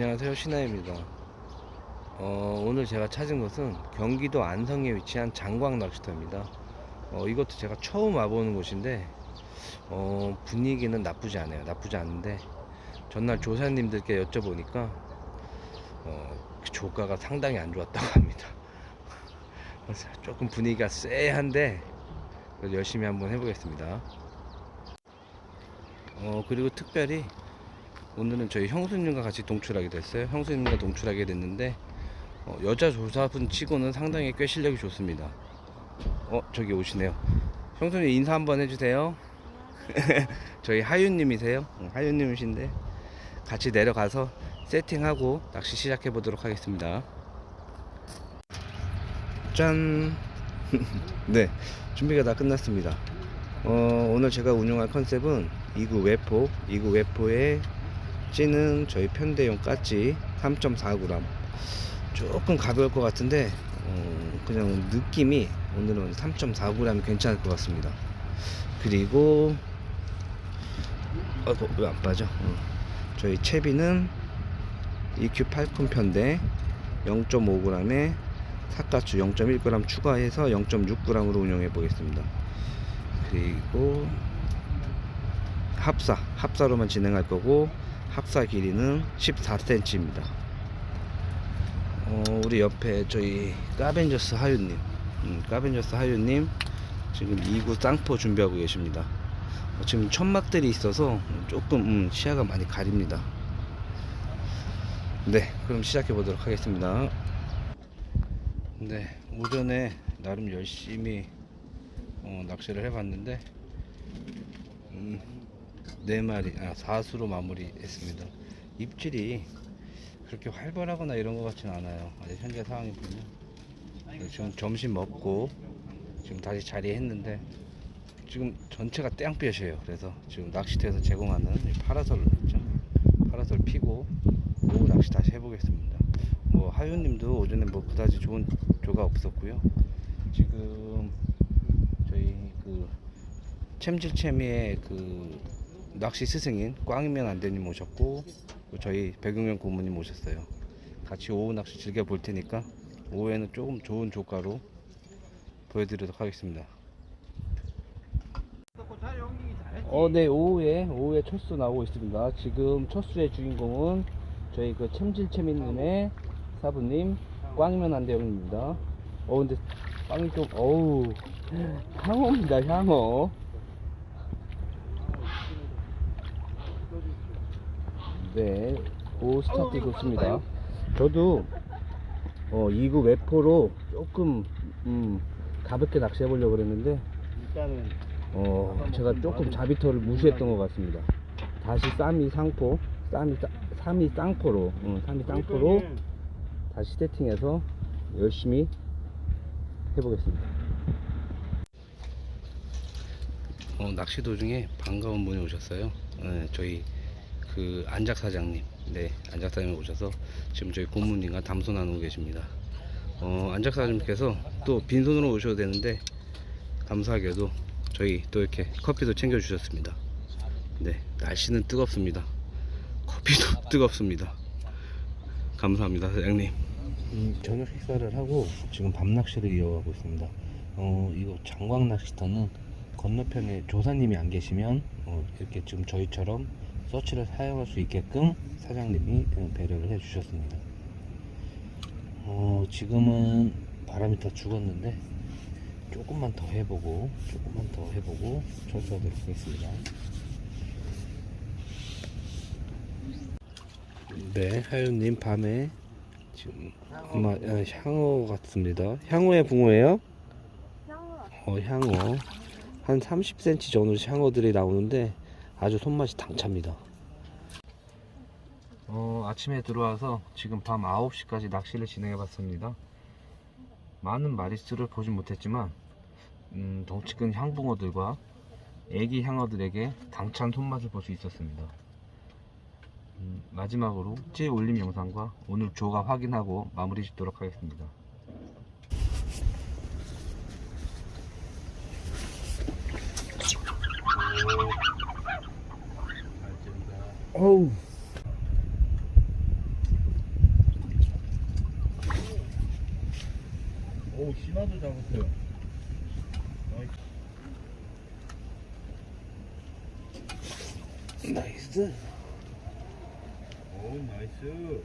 안녕하세요 신하입니다. 어, 오늘 제가 찾은 곳은 경기도 안성에 위치한 장광 낚시터입니다. 어, 이것도 제가 처음 와보는 곳인데 어, 분위기는 나쁘지 않아요. 나쁘지 않은데 전날 조사님들께 여쭤보니까 어, 그 조가가 상당히 안 좋았다고 합니다. 조금 분위기가 쎄한데 열심히 한번 해보겠습니다. 어, 그리고 특별히 오늘은 저희 형수님과 같이 동출하게 됐어요. 형수님과 동출하게 됐는데 어, 여자 조사분 치고는 상당히 꽤 실력이 좋습니다. 어 저기 오시네요. 형수님 인사 한번 해주세요. 저희 하윤님이세요. 응, 하윤님이신데 같이 내려가서 세팅하고 낚시 시작해 보도록 하겠습니다. 짠. 네 준비가 다 끝났습니다. 어, 오늘 제가 운영할 컨셉은 이구 외포, 이구 외포 에 찌는 저희 편대용 까치 3.4g 조금 가벼울 것 같은데 어, 그냥 느낌이 오늘은 3.4g이 괜찮을 것 같습니다. 그리고 아이고 왜 안 빠져? 어. 저희 채비는 EQ 팔콘 편대 0.5g에 사가추 0.1g 추가해서 0.6g으로 운영해 보겠습니다. 그리고 합사 합사로만 진행할 거고 합사 길이는 14cm입니다. 어, 우리 옆에 저희 까벤저스 하유님, 음, 까벤저스 하유님 지금 2구 쌍포 준비하고 계십니다. 어, 지금 천막들이 있어서 조금 음, 시야가 많이 가립니다. 네, 그럼 시작해 보도록 하겠습니다. 네, 오전에 나름 열심히 어, 낚시를 해봤는데 음, 네 마리, 아, 사수로 마무리했습니다. 입질이 그렇게 활발하거나 이런 것 같지는 않아요. 아직 현재 상황이 보면 네, 지금 점심 먹고 지금 다시 자리했는데 지금 전체가 땡볕이에요. 그래서 지금 낚시터에서 제공하는 이 파라솔 있죠. 파라솔 피고 오후 낚시 다시 해보겠습니다. 뭐 하윤님도 오전에 뭐 그다지 좋은 조가 없었고요. 지금 저희 그 챔질챔이의 그 낚시 스승인 꽝이면 안되님 오셨고 또 저희 백용현 고모님 오셨어요. 같이 오후 낚시 즐겨 볼 테니까 오후에는 조금 좋은 조가로 보여드리도록 하겠습니다. 어, 네, 오후에, 오후에 첫수 나오고 있습니다. 지금 첫 수의 주인공은 저희 그 챔질챔이님의 사부님, 꽝이면 안대형입니다. 어, 근데 빵이 좀, 어우, 향어입니다, 향어. 네, 오 스타트 좋습니다. 저도 어 2구 외포로 조금 음, 가볍게 낚시해 보려고 그랬는데 일단은 어 제가 조금 자비터를 무시했던 것 같습니다. 다시 쌈이 상포, 쌈이 쌍- 삼이 쌍포로, 응, 삼이 쌍포로 다시 세팅해서 열심히 해보겠습니다. 어, 낚시 도중에 반가운 분이 오셨어요. 네, 저희 그 안작 사장님, 네 안작 사장님 오셔서 지금 저희 고모님과 담소 나누고 계십니다. 어, 안작 사장님께서 또 빈손으로 오셔도 되는데 감사하게도 저희 또 이렇게 커피도 챙겨 주셨습니다. 네 날씨는 뜨겁습니다. 커피도 뜨겁습니다. 감사합니다 사장님. 음, 저녁 식사를 하고 지금 밤 낚시를 이어가고 있습니다. 어, 이거 장광 낚시터는 건너편에 조사님이 안 계시면 어, 이렇게 지금 저희처럼 서치를 사용할 수 있게끔 사장님이 그 배려를 해 주셨습니다. 어, 지금은 바람이 다 죽었는데 조금만 더 해보고 조금만 더 해보고 철수하도록 하겠습니다. 네, 하윤님 밤에 지금 아마 아, 향어 같습니다. 향어의 붕어예요? 어, 향어. 한 30cm 정도 향어들이 나오는데 아주 손맛이 당찹니다. 어, 아침에 들어와서 지금 밤 9시까지 낚시를 진행해 봤습니다. 많은 마리수를 보진 못했지만 음, 덩치 큰 향붕어들과 애기 향어들에게 당찬 손맛을 볼 수 있었습니다. 음, 마지막으로 찌 올림 영상과 오늘 조가 확인하고 마무리 짓도록 하겠습니다. 어우. 오, 신화도 잡았어요. 나이스. 나이스. 오, 나이스.